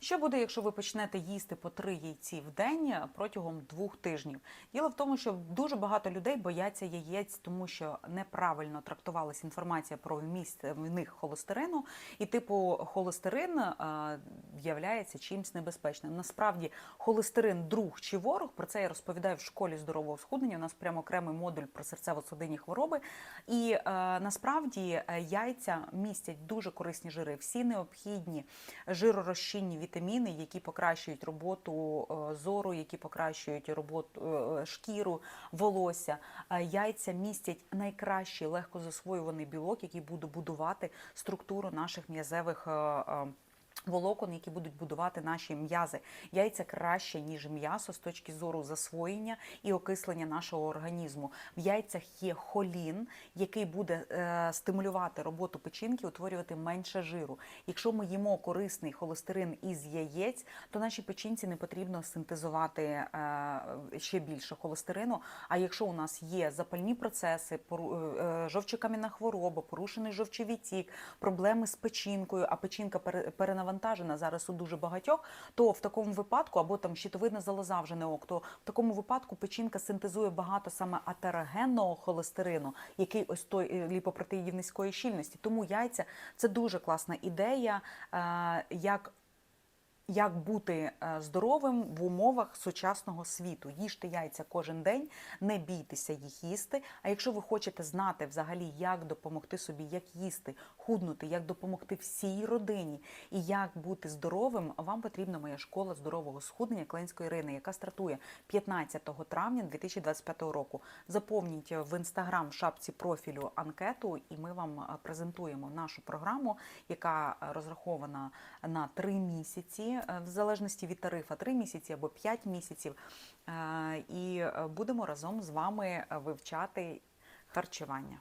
Що буде, якщо ви почнете їсти по три яйці в день протягом двох тижнів? Діло в тому, що дуже багато людей бояться яєць, тому що неправильно трактувалася інформація про вміст в них холестерину, і типу холестерин е, являється чимось небезпечним. Насправді, холестерин друг чи ворог. Про це я розповідаю в школі здорового схуднення. У нас прямо окремий модуль про серцево-судинні хвороби. І е, насправді е, яйця містять дуже корисні жири, всі необхідні жиророзчинні вітаміни, які покращують роботу е, зору, які покращують роботу е, шкіру, волосся. Е, Яйця містять найкращий легко засвоюваний білок, який буде будувати структуру наших м'язевих. Е, е, Волокон, які будуть будувати наші м'язи. Яйця краще, ніж м'ясо з точки зору засвоєння і окислення нашого організму. В яйцях є холін, який буде е, стимулювати роботу печінки, утворювати менше жиру. Якщо ми їмо корисний холестерин із яєць, то нашій печінці не потрібно синтезувати е, ще більше холестерину. А якщо у нас є запальні процеси, пору- е, жовчокам'яна хвороба, порушений жовчовідтік, проблеми з печінкою, а печінка пере- перенавантажена зараз у дуже багатьох, то в такому випадку, або там щитовидна залоза вже не ок, то в такому випадку печінка синтезує багато саме атерогенного холестерину, який ось той е, ліпопротеїдів низької щільності. Тому яйця це дуже класна ідея, е, як як бути е, здоровим в умовах сучасного світу. Їжте яйця кожен день, не бійтеся їх їсти. А якщо ви хочете знати взагалі, як допомогти собі, як їсти, худнути, як допомогти всій родині і як бути здоровим, вам потрібна моя школа здорового схуднення Кленської Ірини, яка стартує 15 травня 2025 року. Заповніть в інстаграм в шапці профілю анкету, і ми вам е, презентуємо нашу програму, яка е, розрахована на 3 місяці, е, в залежності від тарифа, 3 місяці або 5 місяців. Е, І е, будемо разом з вами вивчати харчування.